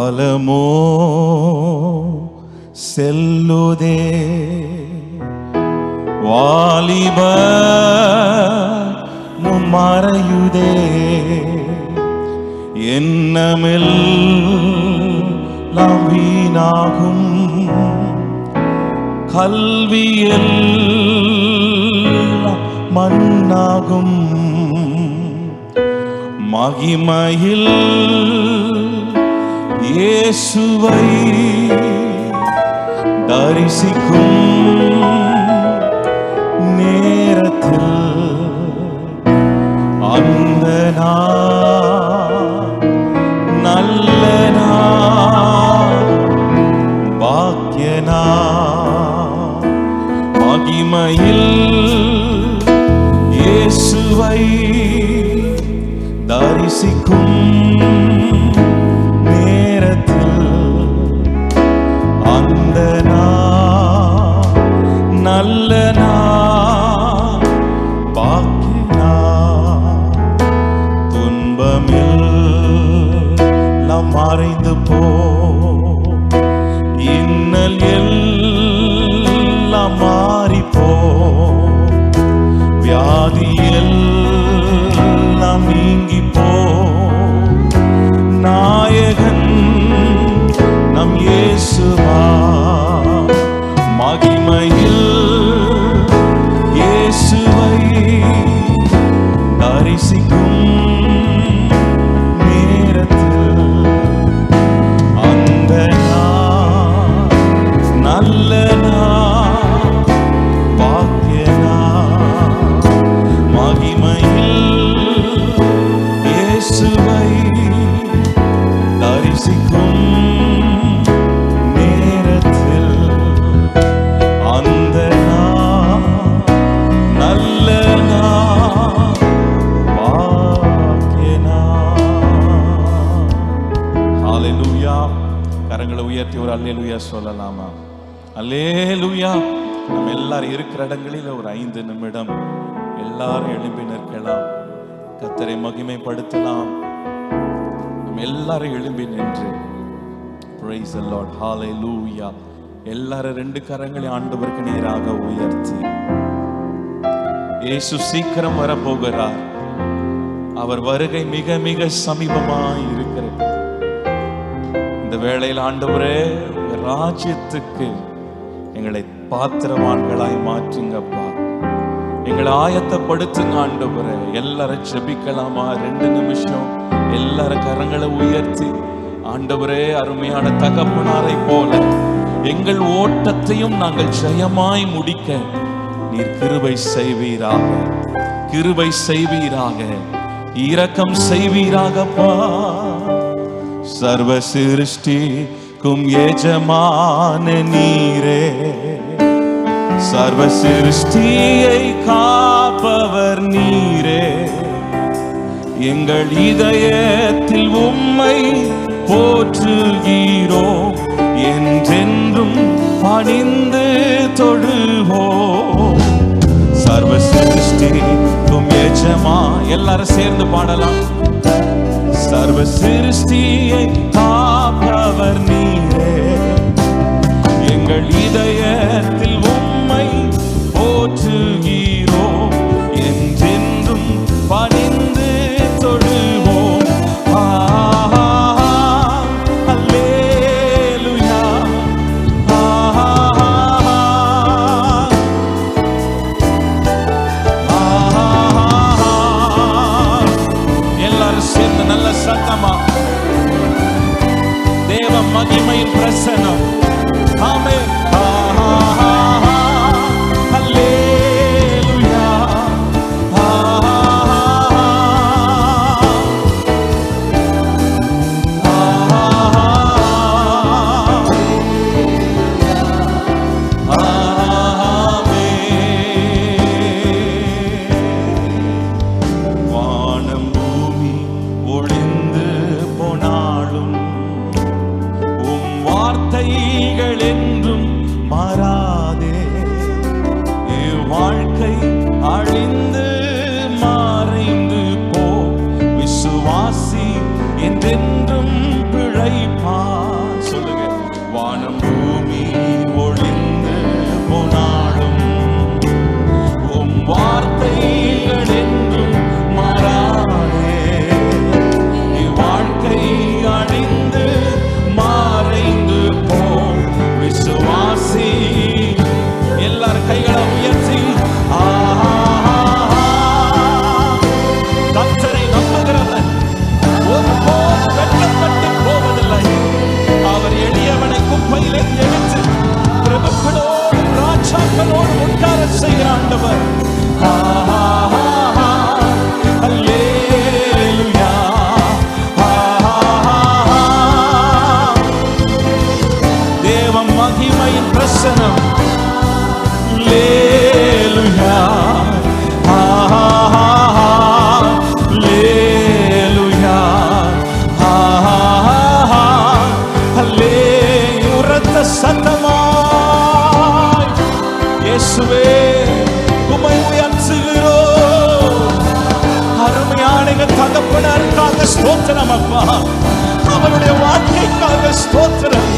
காலமோ செல்லுதே. வாலிப மறையுதே. என்னமில் வீணாகும். கல்வியில் மண்ணாகும். மகிமையில் இயேசுவை தரிசிக்கும் நேரத்தில் அந்த நல்ல பாக்கியனா மகிமையில் இயேசுவை தரிசிக்கும் அந்த நாள் நல்ல துன்பமில் நாம் மறைந்து போ. இன்னல் எல்லாம் நீங்கி போ. நாயகன் நம் இயேசு Thank you. ஒரு அல்லேலுயா சொல்லலாமா? அல்லேலுயா. நம்ம எல்லாரும் இருக்கிற இடங்களில் ஒரு ஐந்து நிமிடம் எல்லாரும் எழும்பி நிற்கலாம். கத்தரை மகிமைப்படுத்தலாம். நம்ம எல்லாரும் எழும்பி நின்று. பிரைஸ் the ஹாலை லூயா எல்லாரும் ரெண்டு கரங்களை ஆண்டவருக்கு நேராக உயர்த்தி. இயேசு சீக்கிரம் வரப்போகிறார். அவர் வருகை மிக மிக சமீபமாய் இருக்கிறது. இந்த வேளையில் ஆண்டவரே உங்க ராஜ்யத்துக்கு எங்களை பாத்திரவான்களாய் மாற்றுங்கப்பா. எங்களை ஆயத்தப்படுத்துங்க ஆண்டவரே. எல்லாரும் ஜெபிக்கலாமா? ரெண்டு நிமிஷம். எல்லாரும் கரங்களை உயர்த்தி. ஆண்டவரே அருமையான தகப்பனாரை போல எங்கள் ஓட்டத்தையும் நாங்கள் ஜெயமாய் முடிக்க நீர் கிருபை செய்வீராக. கிருபை செய்வீராக. இரக்கம் செய்வீராகப்பா. சர்வ சிருஷ்டிக்கும் எஜமான நீரே. சர்வ சிருஷ்டியை காப்பவர் நீரே. எங்கள் இதயத்தில் உம்மை போற்றுகிறோ. என்றென்றும் பணிந்து தொழுவோ சர்வ சிருஷ்டிக்கும் எஜமா எல்லாரும் சேர்ந்து பாடலாம். சர்வ சிருஷ்டியை காப்பவர் நீரே. எங்கள் இதயத்தில் உம்மை போற்றுகிறேன் ప్రసనం లేలుయా சத்தமாய். இயேசுவே உமை உயர்த்துகிறோம் அருமையான தகப்பனருக்காக ஸ்தோத்திரம் அப்பா. அவருடைய வாழ்க்கைக்காக ஸ்தோத்திரம்.